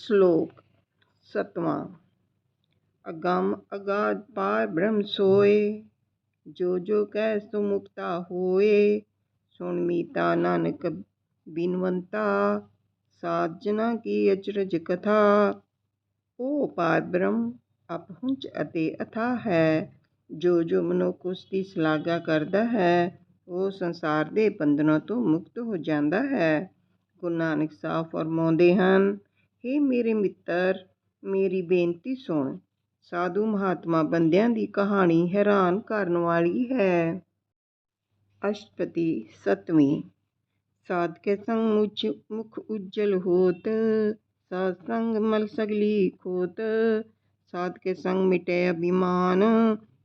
ਸ਼ਲੋਕ ਸੱਤਵਾਂ। ਅਗੰਮ ਅਗਾਧ ਪਾਰ ਬ੍ਰਹਮ ਸੋਏ, ਜੋ ਜੋ ਕਹਿ ਸੋ ਮੁਕਤਾ ਹੋਏ, ਸੁਣ ਮੀਤਾ ਨਾਨਕ ਬਿਨਵੰਤਾ ਸਾਜਨਾ ਕੀ ਅਚਰਜ ਕਥਾ ਉਹ ਪਾਰ ਬ੍ਰਹਮ ਅਪਹੁੰਚ ਅਤੇ ਅਥਾ ਹੈ, ਜੋ ਜੋ ਮਨੁੱਖ ਉਸ ਦੀ ਸ਼ਲਾਘਾ ਕਰਦਾ ਹੈ ਉਹ ਸੰਸਾਰ ਦੇ ਬੰਧਨਾਂ ਤੋਂ ਮੁਕਤ ਹੋ ਜਾਂਦਾ ਹੈ। ਗੁਰੂ ਨਾਨਕ ਸਾਹਿਬ ਫਰਮਾਉਂਦੇ ਹਨ ਹੇ ਮੇਰੇ ਮਿੱਤਰ, ਮੇਰੀ ਬੇਨਤੀ ਸੁਣ। ਸਾਧੂ ਮਹਾਤਮਾ ਬੰਦਿਆਂ ਦੀ ਕਹਾਣੀ ਹੈਰਾਨ ਕਰਨ ਵਾਲੀ ਹੈ। ਅਸ਼ਟਪਦੀ ਸਤਵੀਂ। ਸਾਧ ਕੇ ਸੰਗ ਮੁਝ ਮੁਖ ਉਜਲ ਹੋਤ, ਸਾਧ ਸੰਗ ਮਲ ਸਗਲੀ ਖੋਤ। ਸਾਧ ਕੇ ਸੰਗ ਮਿਟੇ ਅਭਿਮਾਨ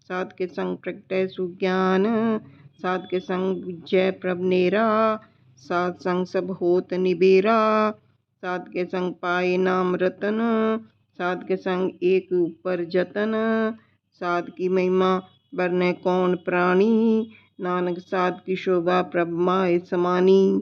ਸਾਧ ਕੇ ਸੰਗ ਪ੍ਰਗਟੈ ਸੁਗਿਆਨ। ਸਾਧ ਕੇ ਸੰਗ ਬੁਝੈ ਪ੍ਰਭ ਨੇਰਾ, ਸਾਧ ਸੰਗ ਸਭ ਹੋਤ ਨਿਬੇਰਾ ਸਾਧ ਕੇ ਸੰਗ ਪਾਏ ਨਾਮ ਰਤਨ ਸਾਧ ਕੇ ਸੰਗ ਏਕ ਉਪਰ ਜਤਨ ਸਾਧ ਕੀ ਮਹਿਮਾ ਬਰਨੇ ਕੌਣ ਪ੍ਰਾਣੀ, ਨਾਨਕ ਸਾਧ ਕੀ ਸ਼ੋਭਾ ਪ੍ਰਭ ਮਾਏ ਸਮਾਨੀ।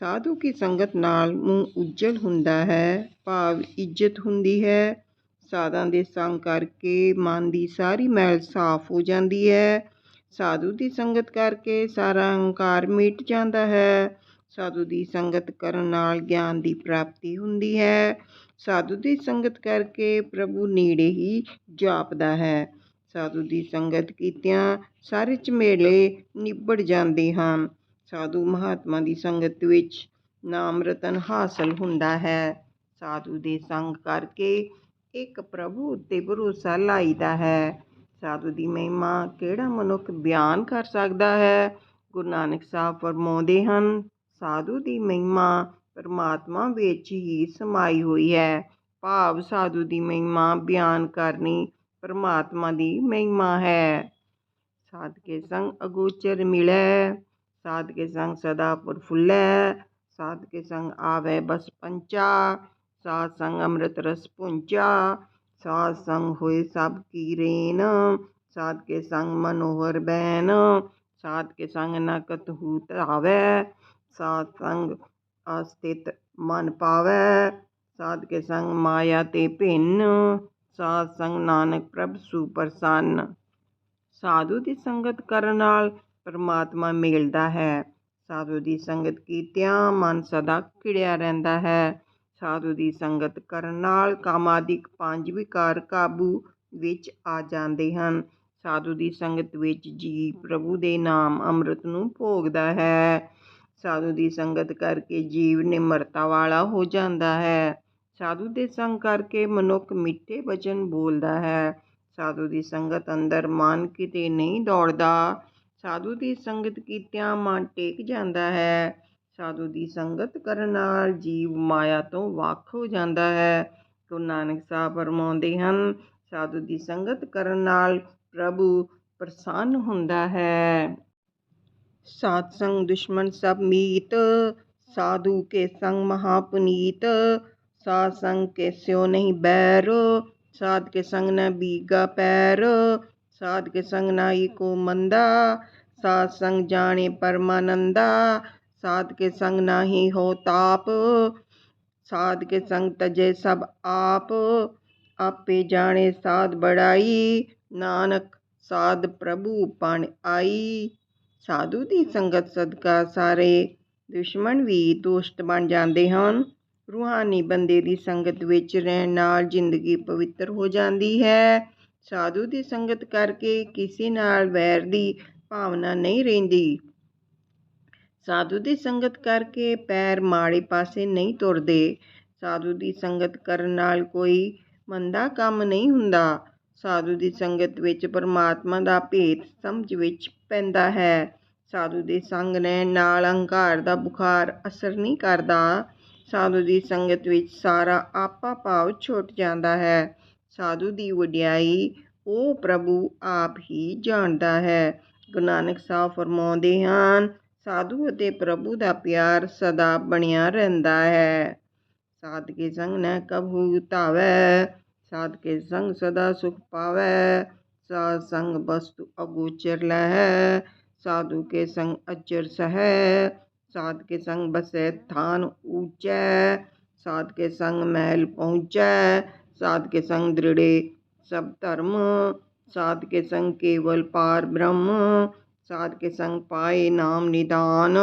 ਸਾਧੂ ਕੀ ਸੰਗਤ ਨਾਲ ਮੂੰਹ ਉੱਜਲ ਹੁੰਦਾ ਹੈ, ਭਾਵ ਇੱਜ਼ਤ ਹੁੰਦੀ ਹੈ। ਸਾਧਾਂ ਦੇ ਸੰਗ ਕਰਕੇ ਮਨ ਦੀ ਸਾਰੀ ਮੈਲ ਸਾਫ਼ ਹੋ ਜਾਂਦੀ ਹੈ। ਸਾਧੂ ਦੀ ਸੰਗਤ ਕਰਕੇ ਸਾਰਾ ਅਹੰਕਾਰ ਮਿਟ ਜਾਂਦਾ ਹੈ। ਸਾਧੂ ਦੀ ਸੰਗਤ ਕਰਨ ਨਾਲ ਗਿਆਨ ਦੀ ਪ੍ਰਾਪਤੀ ਹੁੰਦੀ ਹੈ। ਸਾਧੂ ਦੀ ਸੰਗਤ ਕਰਕੇ ਪ੍ਰਭੂ ਨੇੜੇ ਹੀ ਜਾਪਦਾ ਹੈ। ਸਾਧੂ ਦੀ ਸੰਗਤ ਕੀਤਿਆਂ ਸਾਰੇ ਝਮੇਲੇ ਨਿਬੜ ਜਾਂਦੇ ਹਨ। ਸਾਧੂ ਮਹਾਤਮਾ ਦੀ ਸੰਗਤ ਵਿੱਚ ਨਾਮ ਰਤਨ ਹਾਸਲ ਹੁੰਦਾ ਹੈ। ਸਾਧੂ ਦੇ ਸੰਗ ਕਰਕੇ ਇੱਕ ਪ੍ਰਭੂ ਉੱਤੇ ਭਰੋਸਾ ਲਾਈਦਾ ਹੈ। ਸਾਧੂ ਦੀ ਮਹਿਮਾ ਕਿਹੜਾ ਮਨੁੱਖ ਬਿਆਨ ਕਰ ਸਕਦਾ ਹੈ? ਗੁਰੂ ਨਾਨਕ ਸਾਹਿਬ ਫਰਮਾਉਂਦੇ ਹਨ ਸਾਧੂ ਦੀ ਮਹਿਮਾ ਪਰਮਾਤਮਾ ਵਿੱਚ ਹੀ ਸਮਾਈ ਹੋਈ ਹੈ। ਭਾਵ ਸਾਧੂ ਦੀ ਮਹਿਮਾ ਬਿਆਨ ਕਰਨੀ ਪਰਮਾਤਮਾ ਦੀ ਮਹਿਮਾ ਹੈ। ਸਾਧ ਕੇ ਸੰਗ ਅਗੋਚਰ ਮਿਲੈ ਸਾਧ ਕੇ ਸੰਗ ਸਦਾ ਪ੍ਰਫੁੱਲੈ ਸਾਧ ਕੇ ਸੰਗ ਆਵੇ ਬਸ ਪੰਚਾ, ਸਾਧ ਸੰਗ ਅੰਮ੍ਰਿਤ ਰਸ ਪੁੰਚਾ ਸਾਧ ਸੰਗ ਹੋਏ ਸਭ ਕੀ ਰੇਨ ਸਾਧ ਸੰਗ ਮਨੋਹਰ ਬੈਨ ਸਾਧ ਕੇ ਸੰਗ ਨ ਕਤਹੂ ਧਾਵੈ ਸਾਧ ਸੰਗ ਅਸਥਿਤ ਮਨ ਪਾਵੈ, ਸਾਧ ਕੇ ਸੰਗ ਮਾਇਆ ਤੇ ਭਿੰਨ, ਸਾਧ ਸੰਗ ਨਾਨਕ ਪ੍ਰਭ ਸੁਪਰਸੰਨ। ਸਾਧੂ ਦੀ ਸੰਗਤ ਕਰਨ ਨਾਲ ਪਰਮਾਤਮਾ ਮਿਲਦਾ ਹੈ। ਸਾਧੂ ਦੀ ਸੰਗਤ ਕੀਤਿਆਂ ਮਨ ਸਦਾ ਖਿੜਿਆ ਰਹਿੰਦਾ ਹੈ। ਸਾਧੂ ਦੀ ਸੰਗਤ ਕਰਨ ਨਾਲ ਕਾਮਾਦਿਕ ਪੰਜ ਵਿਕਾਰ ਕਾਬੂ ਵਿੱਚ ਆ ਜਾਂਦੇ ਹਨ। ਸਾਧੂ ਦੀ ਸੰਗਤ ਵਿੱਚ ਜੀ ਪ੍ਰਭੂ ਦੇ ਨਾਮ ਅੰਮ੍ਰਿਤ ਨੂੰ ਭੋਗਦਾ ਹੈ। ਸਾਧੂ ਦੀ ਸੰਗਤ ਕਰਕੇ ਜੀਵ ਨਿਮਰਤਾ ਵਾਲਾ ਹੋ ਜਾਂਦਾ ਹੈ। ਸਾਧੂ ਦੇ ਸੰਗ ਕਰਕੇ ਮਨੁੱਖ ਮਿੱਠੇ ਵਚਨ ਬੋਲਦਾ ਹੈ। ਸਾਧੂ ਦੀ ਸੰਗਤ ਅੰਦਰ ਮਨ ਕਿਤੇ ਨਹੀਂ ਦੌੜਦਾ। ਸਾਧੂ ਦੀ ਸੰਗਤ ਕੀਤਿਆਂ ਮਨ ਟੇਕ ਜਾਂਦਾ ਹੈ। ਸਾਧੂ ਦੀ ਸੰਗਤ ਕਰਨ ਨਾਲ ਜੀਵ ਮਾਇਆ ਤੋਂ ਵੱਖ ਹੋ ਜਾਂਦਾ ਹੈ। ਗੁਰੂ ਨਾਨਕ ਸਾਹਿਬ ਫਰਮਾਉਂਦੇ ਹਨ, ਸਾਧੂ ਦੀ ਸੰਗਤ ਕਰਨ ਨਾਲ ਪ੍ਰਭੂ ਪ੍ਰਸੰਨ ਹੁੰਦਾ ਹੈ। ਸਾਧ ਸੰਗ ਦੁਸ਼ਮਨ ਸਭ ਮੀਤ, ਸਾਧੂ ਕੇ ਸੰਗ ਮਹਾਪੁਨੀਤ ਸਾਧ ਸੰਗ ਕੇ ਸਿਓ ਨਹੀਂ ਬੈਰ, ਸਾਧ ਕੇ ਸੰਗ ਨਾ ਬੀਗਾ ਪੈਰ, ਸਾਧ ਕੇ ਸੰਗ ਨਾ ਹੀ ਕੋ ਮੰਦਾ ਸਾਧ ਸੰਗ ਜਾਣੇ ਪਰਮਾਨੰਦਾ, ਸਾਧ ਕੇ ਸੰਗ ਨਾਹੀ ਹੋ ਤਾਪ, ਸਾਧ ਕੇ ਸੰਗ ਤਜੇ ਸਭ ਆਪ, ਆਪੇ ਜਾਣੇ ਸਾਧ ਬੜਾਈ, ਨਾਨਕ ਸਾਧ ਪ੍ਰਭੂ ਪਣ ਆਈ। ਸਾਧੂ ਦੀ ਸੰਗਤ ਸਦਕਾ ਸਾਰੇ ਦੁਸ਼ਮਣ ਵੀ ਦੋਸਤ ਬਣ ਜਾਂਦੇ ਹਨ। ਰੂਹਾਨੀ ਬੰਦੇ ਦੀ ਸੰਗਤ ਵਿੱਚ ਰਹਿਣ ਨਾਲ ਜ਼ਿੰਦਗੀ ਪਵਿੱਤਰ ਹੋ ਜਾਂਦੀ ਹੈ। ਸਾਧੂ ਦੀ ਸੰਗਤ ਕਰਕੇ ਕਿਸੇ ਨਾਲ ਵੈਰ ਦੀ ਭਾਵਨਾ ਨਹੀਂ ਰਹਿੰਦੀ। ਸਾਧੂ ਦੀ ਸੰਗਤ ਕਰਕੇ ਪੈਰ ਮਾੜੇ ਪਾਸੇ ਨਹੀਂ ਤੁਰਦੇ। ਸਾਧੂ ਦੀ ਸੰਗਤ ਕਰਨ ਨਾਲ ਕੋਈ ਮੰਦਾ ਕੰਮ ਨਹੀਂ ਹੁੰਦਾ। ਸਾਧੂ ਦੀ ਸੰਗਤ ਵਿੱਚ ਪਰਮਾਤਮਾ ਦਾ ਭੇਤ ਸਮਝ ਵਿੱਚ ਪੈਂਦਾ ਹੈ। ਸਾਧੂ ਦੇ ਸੰਗ ਨੇ ਨਾਲ ਅਹੰਕਾਰ ਦਾ ਬੁਖਾਰ ਅਸਰ ਨਹੀਂ ਕਰਦਾ। ਸਾਧੂ ਦੀ ਸੰਗਤ ਵਿੱਚ ਸਾਰਾ ਆਪਾ ਭਾਵ ਛੁੱਟ ਜਾਂਦਾ ਹੈ। ਸਾਧੂ ਦੀ ਵਡਿਆਈ ਉਹ ਪ੍ਰਭੂ ਆਪ ਹੀ ਜਾਣਦਾ ਹੈ। ਗੁਰੂ ਨਾਨਕ ਸਾਹਿਬ ਫਰਮਾਉਂਦੇ ਹਨ, ਸਾਧੂ ਅਤੇ ਪ੍ਰਭੂ ਦਾ ਪਿਆਰ ਸਦਾ ਬਣਿਆ ਰਹਿੰਦਾ ਹੈ। ਸਾਧਕੇ ਸੰਗ ਨ ਕਭੂ ਧਾਵੈ, ਸਾਧਕੇ ਸੰਗ ਸਦਾ ਸੁਖ ਪਾਵੈ। ਸਾਧ ਸੰਗ ਬਸਤੁ ਅਗੋਚਰ ਲਹੈ ਸਾਧੂ ਕੇ ਸੰਗ ਅਚਰ ਸਹੈ, ਸਾਧ ਕੇ ਸੰਗ ਬਸੈ ਥਾਨ ਊਚੈ, ਸਾਧ ਕੇ ਸੰਗ ਮਹਿਲ ਪਹੁੰਚੈ, ਸਾਧ ਕੇ ਸੰਗ ਦ੍ਰਿੜੇ ਸਭ ਧਰਮ, ਸਾਧ ਕੇ ਸੰਗ ਕੇਵਲ ਪਾਰ ਬ੍ਰਹਮ, ਸਾਧ ਕੇ ਸੰਗ ਪਾਏ ਨਾਮ ਨਿਦਾਨ,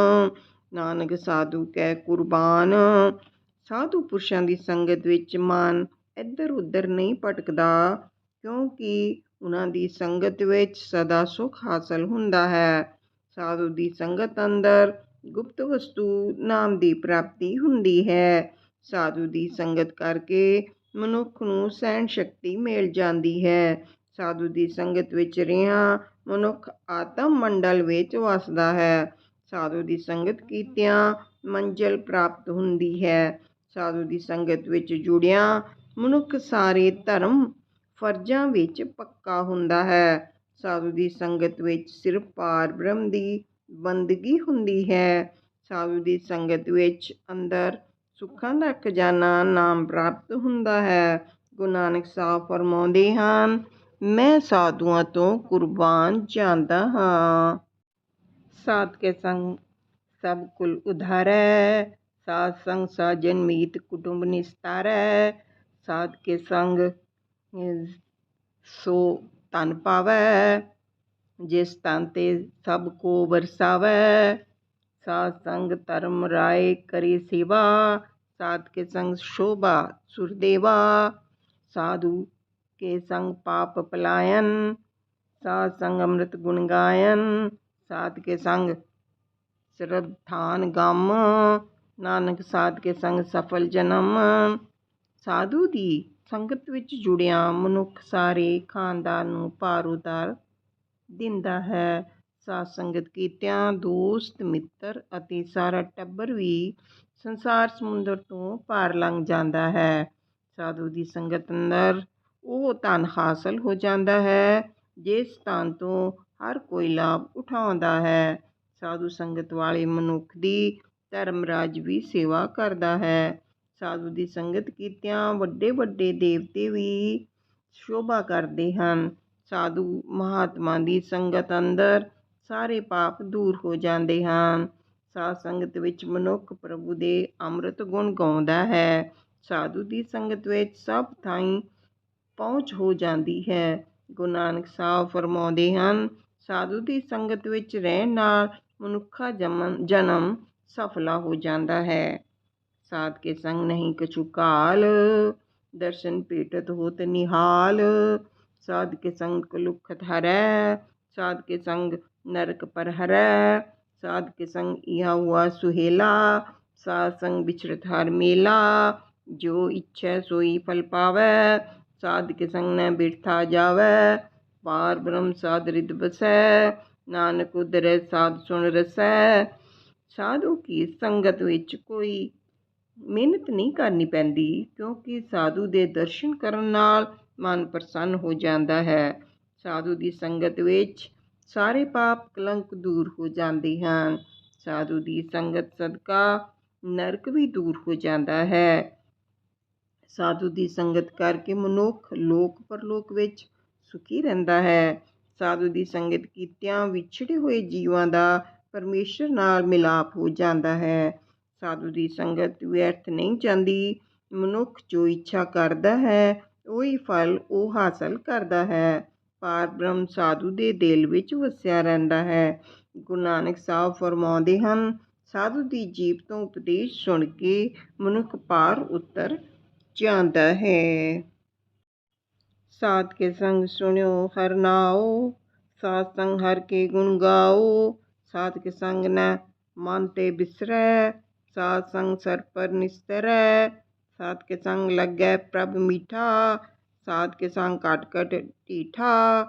ਨਾਨਕ ਸਾਧੂ ਕੈ ਕੁਰਬਾਨ। ਸਾਧੂ ਪੁਰਸ਼ਾਂ ਦੀ ਸੰਗਤ ਵਿੱਚ ਮਨ ਇੱਧਰ ਉੱਧਰ ਨਹੀਂ ਭਟਕਦਾ, ਕਿਉਂਕਿ ਉਹਨਾਂ ਦੀ ਸੰਗਤ ਵਿੱਚ ਸਦਾ ਸੁਖ ਹਾਸਲ ਹੁੰਦਾ ਹੈ। ਸਾਧੂ ਦੀ ਸੰਗਤ ਅੰਦਰ ਗੁਪਤ ਵਸਤੂ ਨਾਮ ਦੀ ਪ੍ਰਾਪਤੀ ਹੁੰਦੀ ਹੈ। ਸਾਧੂ ਦੀ ਸੰਗਤ ਕਰਕੇ ਮਨੁੱਖ ਨੂੰ ਸਹਿਣ ਸ਼ਕਤੀ ਮਿਲ ਜਾਂਦੀ ਹੈ। ਸਾਧੂ ਦੀ ਸੰਗਤ ਵਿੱਚ ਰਿਹਾ ਮਨੁੱਖ ਆਤਮ ਮੰਡਲ ਵਿੱਚ ਵਸਦਾ ਹੈ। ਸਾਧੂ ਦੀ ਸੰਗਤ ਕੀਤਿਆਂ ਮੰਜ਼ਿਲ ਪ੍ਰਾਪਤ ਹੁੰਦੀ ਹੈ। ਸਾਧੂ ਦੀ ਸੰਗਤ ਵਿੱਚ ਜੁੜਿਆ ਮਨੁੱਖ ਸਾਰੇ ਧਰਮ ਫਰਜ਼ਾਂ ਵਿੱਚ ਪੱਕਾ ਹੁੰਦਾ ਹੈ। ਸਾਧੂ ਦੀ ਸੰਗਤ ਵਿੱਚ ਸਿਰਫ ਪਾਰ ਬ੍ਰਹਮ ਦੀ ਬੰਦਗੀ ਹੁੰਦੀ ਹੈ। ਸਾਧੂ ਦੀ ਸੰਗਤ ਵਿੱਚ ਅੰਦਰ ਸੁੱਖਾਂ ਦਾ ਖਜ਼ਾਨਾ ਨਾਮ ਪ੍ਰਾਪਤ ਹੁੰਦਾ ਹੈ। ਗੁਰੂ ਨਾਨਕ ਸਾਹਿਬ ਫਰਮਾਉਂਦੇ ਹਨ, ਮੈਂ ਸਾਧੂਆਂ ਤੋਂ ਕੁਰਬਾਨ ਜਾਂਦਾ ਹਾਂ। ਸਾਧ ਕੇ ਸੰਗ ਸਭ ਕੁਲ ਉਧਾਰੈ। ਸਾਧ ਸੰਗ ਸਾਜਨ ਮੀਤ ਕੁਟੁੰਬ ਨਿਸਤਾਰੈ। ਸਾਧ ਕੇ ਸੰਗ ਅਹ, ਸੋ ਤਨ ਪਾਵੈ ਜਿਸ ਤਨ ਤੇ ਸਭ ਕੋ ਵਰਸਾਵੈ ਸਾਧ ਸੰਗ ਧਰਮ ਰਾਏ ਕਰੀ ਸੇਵਾ ਸਾਧ ਕੇ ਸੰਗ ਸ਼ੋਭਾ ਸੁਰਦੇਵਾ ਸਾਧੂ ਕੇ ਸੰਗ ਪਾਪ ਪਲਾयन ਸਾਧ ਸੰਗ ਅੰਮ੍ਰਿਤ ਗੁਣ ਗਾਇਨ ਸਾਧ ਕੇ ਸੰਗ ਸਰਬਧਾਨ ਗਮ ਨਾਨਕ ਸਾਧ ਕੇ ਸੰਗ ਸਫਲ ਜਨਮ ਸਾਧੂ ਦੀ ਸੰਗਤ ਵਿੱਚ ਜੁੜਿਆ ਮਨੁੱਖ ਸਾਰੇ ਖਾਨਦਾਨ ਨੂੰ ਪਾਰ ਉਤਾਰ ਦਿੰਦਾ ਹੈ। ਸਾਧ ਸੰਗਤ ਕੀਤਿਆਂ, ਦੋਸਤ, ਮਿੱਤਰ ਅਤੇ ਸਾਰਾ ਟੱਬਰ ਵੀ ਸੰਸਾਰ ਸਮੁੰਦਰ ਤੋਂ ਪਾਰ ਲੰਘ ਜਾਂਦਾ ਹੈ। ਸਾਧੂ ਦੀ ਸੰਗਤ ਅੰਦਰ ਉਹ ਧਨ ਹਾਸਲ ਹੋ ਜਾਂਦਾ ਹੈ, ਜਿਸ ਧਨ ਤੋਂ ਹਰ ਕੋਈ ਲਾਭ ਉਠਾਉਂਦਾ ਹੈ। ਸਾਧੂ ਸੰਗਤ ਵਾਲੇ ਮਨੁੱਖ ਦੀ ਧਰਮ ਰਾਜ ਵੀ ਸੇਵਾ ਕਰਦਾ ਹੈ। ਸਾਧੂ ਦੀ ਸੰਗਤ ਕੀਤਿਆਂ ਵੱਡੇ ਵੱਡੇ ਦੇਵਤੇ ਵੀ ਸ਼ੋਭਾ ਕਰਦੇ ਹਨ। ਸਾਧੂ ਮਹਾਤਮਾ ਦੀ ਸੰਗਤ ਅੰਦਰ ਸਾਰੇ ਪਾਪ ਦੂਰ ਹੋ ਜਾਂਦੇ ਹਨ। ਸਾਧ ਸੰਗਤ ਵਿੱਚ ਮਨੁੱਖ ਪ੍ਰਭੂ ਦੇ ਅੰਮ੍ਰਿਤ ਗੁਣ ਗਾਉਂਦਾ ਹੈ। ਸਾਧੂ ਦੀ ਸੰਗਤ ਵਿੱਚ ਸਭ ਥਾਈਂ ਪਹੁੰਚ ਹੋ ਜਾਂਦੀ ਹੈ। ਗੁਰੂ ਨਾਨਕ ਸਾਹਿਬ ਫਰਮਾਉਂਦੇ ਹਨ, ਸਾਧੂ ਦੀ ਸੰਗਤ ਵਿੱਚ ਰਹਿਣ ਨਾਲ ਮਨੁੱਖਾ ਜਮਨ ਜਨਮ ਸਫਲਾ ਹੋ ਜਾਂਦਾ ਹੈ। ਸਾਧ ਕੇ ਸੰਗ ਨਹੀਂ ਕਛੂ ਕਾਲ ਦਰਸ਼ਨ ਪੇਟਤ ਹੋਤ ਨਿਹਾਲ ਸਾਧ ਕੇ ਸੰਗ ਕਲੁਖਤ ਹਰੈ ਸਾਧ ਕੇ ਸੰਗ ਨਰਕ ਪਰ ਹਰੈ ਸਾਧ ਕੇ ਸੰਗ ਇਹਾ ਹੁਆ ਸੁਹੇਲਾ ਸਾਧ ਸੰਗ ਵਿਚਰਤ ਹਰ ਮੇਲਾ ਜੋ ਇੱਛੈ ਸੋਈ ਫਲ ਪਾਵੈ ਸਾਧ ਕੇ ਸੰਗ ਨ ਬਿਰਥਾ ਜਾਵੈ ਪਾਰ ਬ੍ਰਹਮ ਸਾਧ ਰਿਦ ਬਸੈ ਨਾਨਕ ਉਦਰੈ ਸਾਧ ਸੁਣ ਰਸੈ ਸਾਧੂ ਕੀ ਸੰਗਤ ਵਿੱਚ ਕੋਈ ਮਿਹਨਤ ਨਹੀਂ ਕਰਨੀ ਪੈਂਦੀ ਕਿਉਂਕਿ ਸਾਧੂ ਦੇ ਦਰਸ਼ਨ ਕਰਨ ਨਾਲ ਮਨ ਪ੍ਰਸੰਨ ਹੋ ਜਾਂਦਾ ਹੈ। ਸਾਧੂ ਦੀ ਸੰਗਤ ਵਿੱਚ ਸਾਰੇ ਪਾਪ ਕਲੰਕ ਦੂਰ ਹੋ ਜਾਂਦੇ ਹਨ। ਸਾਧੂ ਦੀ ਸੰਗਤ ਸਦਕਾ ਨਰਕ ਵੀ ਦੂਰ ਹੋ ਜਾਂਦਾ ਹੈ। ਸਾਧੂ ਦੀ ਸੰਗਤ ਕਰਕੇ ਮਨੁੱਖ ਲੋਕ ਪਰਲੋਕ ਵਿੱਚ ਸੁਖੀ ਰਹਿੰਦਾ ਹੈ। ਸਾਧੂ ਦੀ ਸੰਗਤ ਕੀਤਿਆਂ ਵਿਛੜੇ ਹੋਏ ਜੀਵਾਂ ਦਾ ਪਰਮੇਸ਼ਰ ਨਾਲ ਮਿਲਾਪ ਹੋ ਜਾਂਦਾ ਹੈ। ਸਾਧੂ ਦੀ ਸੰਗਤ ਵਿਅਰਥ ਨਹੀਂ ਜਾਂਦੀ। ਮਨੁੱਖ ਜੋ ਇੱਛਾ ਕਰਦਾ ਹੈ, ਉਹੀ ਫਲ ਉਹ ਹਾਸਲ ਕਰਦਾ ਹੈ। ਪਾਰ ਬ੍ਰਹਮ ਸਾਧੂ ਦੇ ਦਿਲ ਵਿੱਚ ਵਸਿਆ ਰਹਿੰਦਾ ਹੈ। ਗੁਰੂ ਨਾਨਕ ਸਾਹਿਬ ਫਰਮਾਉਂਦੇ ਹਨ, ਸਾਧੂ ਦੀ ਜੀਬ ਤੋਂ ਉਪਦੇਸ਼ ਸੁਣ ਕੇ ਮਨੁੱਖ ਪਾਰ ਉਤਰ ਜਾਂਦਾ ਹੈ। ਸਾਧ ਕੇ ਸੰਗ ਸੁਣਿਓ, ਹਰ ਨਾਉ। ਸਾਧ ਸੰਗ ਹਰ ਕੇ ਗੁਣ ਗਾਓ। ਸਾਧ ਕੇ ਸੰਗ ਨਾ ਮਨ ਤੇ ਬਿਸਰੈ। ਸਾਧ ਸੰਗ ਸਰ ਪਰ ਨਿਸਤਰੈ, ਸਾਧ ਕੇ ਸੰਗ ਲੱਗੈ ਪ੍ਰਭ ਮੀਠਾ, ਸਾਧ ਕੇ ਸੰਗ ਕਟ ਕਟ ਢੀਠਾ,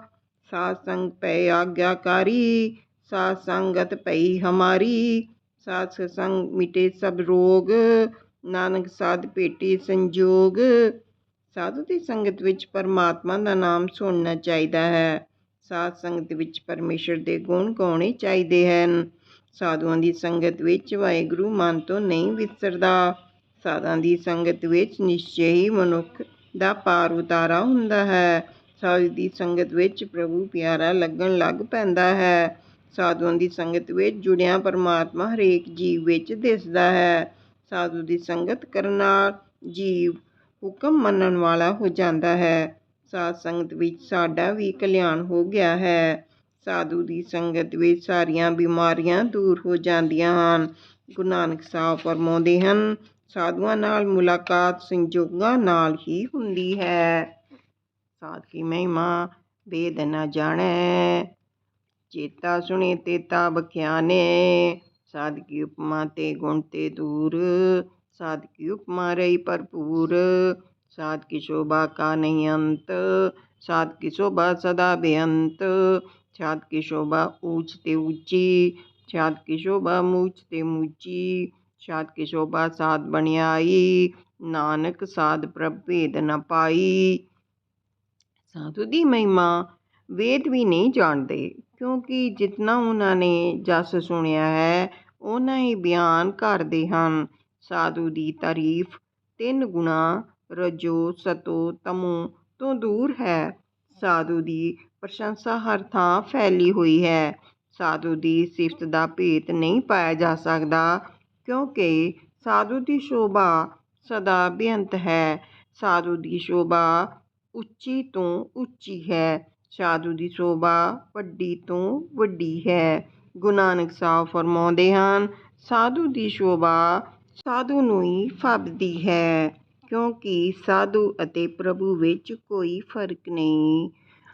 ਸਾਧ ਸੰਗ ਪੈ ਆਗਿਆਕਾਰੀ, ਸਾਧ ਸੰਗਤ ਪਈ ਹਮਾਰੀ, ਸਾਧ ਸੰਗ ਮਿਟੇ ਸਭ ਰੋਗ, ਨਾਨਕ ਸਾਧ ਭੇਟੀ ਸੰਜੋਗ। ਸਾਧੂ ਦੀ ਸੰਗਤ ਵਿੱਚ ਪਰਮਾਤਮਾ ਦਾ ਨਾਮ ਸੁਣਨਾ ਚਾਹੀਦਾ ਹੈ। ਸਾਧ ਸੰਗਤ ਵਿੱਚ ਪਰਮੇਸ਼ਰ ਦੇ ਗੁਣ ਗਾਉਣੇ ਚਾਹੀਦੇ ਹਨ। ਸਾਧੂਆਂ ਦੀ ਸੰਗਤ ਵਿੱਚ ਵਾਹਿਗੁਰੂ ਮਨ ਤੋਂ ਨਹੀਂ ਵਿਸਰਦਾ। ਸਾਧਾਂ ਦੀ ਸੰਗਤ ਵਿੱਚ ਨਿਸ਼ਚੈ ਹੀ ਮਨੁੱਖ ਦਾ ਪਾਰ ਉਤਾਰਾ ਹੁੰਦਾ ਹੈ। ਸਾਧੂ ਦੀ ਸੰਗਤ ਵਿੱਚ ਪ੍ਰਭੂ ਪਿਆਰਾ ਲੱਗਣ ਲੱਗ ਪੈਂਦਾ ਹੈ। ਸਾਧੂਆਂ ਦੀ ਸੰਗਤ ਵਿੱਚ ਜੁੜਿਆ ਪਰਮਾਤਮਾ ਹਰੇਕ ਜੀਵ ਵਿੱਚ ਦਿਸਦਾ ਹੈ। ਸਾਧੂ ਦੀ ਸੰਗਤ ਕਰਨ ਨਾਲ ਜੀਵ ਹੁਕਮ ਮੰਨਣ ਵਾਲਾ ਹੋ ਜਾਂਦਾ ਹੈ। ਸਾਧ ਸੰਗਤ ਵਿੱਚ ਸਾਡਾ ਵੀ ਕਲਿਆਣ ਹੋ ਗਿਆ ਹੈ। ਸਾਧੂ ਦੀ ਸੰਗਤ ਵਿੱਚ ਸਾਰੀਆਂ ਬਿਮਾਰੀਆਂ ਦੂਰ ਹੋ ਜਾਂਦੀਆਂ ਹਨ। ਗੁਰੂ ਨਾਨਕ ਸਾਹਿਬ ਫਰਮਾਉਂਦੇ ਹਨ, ਸਾਧੂਆਂ ਨਾਲ ਮੁਲਾਕਾਤ ਸੰਜੋਗਾਂ ਨਾਲ ਹੀ ਹੁੰਦੀ ਹੈ। ਸਾਧ ਕੀ ਮਹਿਮਾ ਵੇਦ ਨ ਜਾਣੈ, ਚੇਤਾ ਸੁਣੇ ਤੇਤਾ ਬਖਿਆਨੇ ਸਾਧ ਕੀ ਉਪਮਾ ਤੇ ਗੁਣ ਤੇ ਦੂਰ ਸਾਧ ਕੀ ਉਪਮਾ ਰਹੀ ਭਰਪੂਰ। ਸਾਧ ਕੀ ਸ਼ੋਭਾ ਕਾ ਨਹੀਂ ਅੰਤ ਸਾਧ ਕੀ ਸ਼ੋਭਾ ਸਦਾ ਬੇਅੰਤ। ਸਾਧ ਕੀ ਸ਼ੋਭਾ ਊਚ ਤੇ ਉੱਚੀ ਸਾਧ ਕੀ ਸ਼ੋਭਾ ਮੂਚ ਤੇ ਮੂਚੀ ਸਾਧ ਕੀ ਸ਼ੋਭਾ ਸਾਧ ਬਣਿਆਈ, ਨਾਨਕ ਸਾਧ ਪ੍ਰਭ ਭੇਦ ਨ ਪਾਈ। ਸਾਧੂ ਦੀ ਮਹਿਮਾ ਵੇਦ ਵੀ ਨਹੀਂ ਜਾਣਦੇ, ਕਿਉਂਕਿ ਜਿਤਨਾ ਉਹਨਾਂ ਨੇ ਜਸ ਸੁਣਿਆ ਹੈ ਉਹਨਾਂ ਹੀ ਬਿਆਨ ਕਰਦੇ ਹਨ। ਸਾਧੂ ਦੀ ਤਾਰੀਫ ਤਿੰਨ ਗੁਣਾ ਰਜੋ ਸਤੋ ਤਮੋ ਤੋਂ ਦੂਰ ਹੈ। ਸਾਧੂ ਦੀ ਪ੍ਰਸ਼ੰਸਾ ਹਰ ਥਾਂ ਫੈਲੀ ਹੋਈ ਹੈ। ਸਾਧੂ ਦੀ ਸਿਫਤ ਦਾ ਭੇਤ ਨਹੀਂ ਪਾਇਆ ਜਾ ਸਕਦਾ, ਕਿਉਂਕਿ ਸਾਧੂ ਦੀ ਸ਼ੋਭਾ ਸਦਾ ਬੇਅੰਤ ਹੈ। ਸਾਧੂ ਦੀ ਸ਼ੋਭਾ ਉੱਚੀ ਤੋਂ ਉੱਚੀ ਹੈ। ਸਾਧੂ ਦੀ ਸ਼ੋਭਾ ਵੱਡੀ ਤੋਂ ਵੱਡੀ ਹੈ। ਗੁਰੂ ਨਾਨਕ ਸਾਹਿਬ ਫਰਮਾਉਂਦੇ ਹਨ, ਸਾਧੂ ਦੀ ਸ਼ੋਭਾ ਸਾਧੂ ਨੂੰ ਹੀ ਫੱਬਦੀ ਹੈ, ਕਿਉਂਕਿ ਸਾਧੂ ਅਤੇ ਪ੍ਰਭੂ ਵਿੱਚ ਕੋਈ ਫ਼ਰਕ ਨਹੀਂ।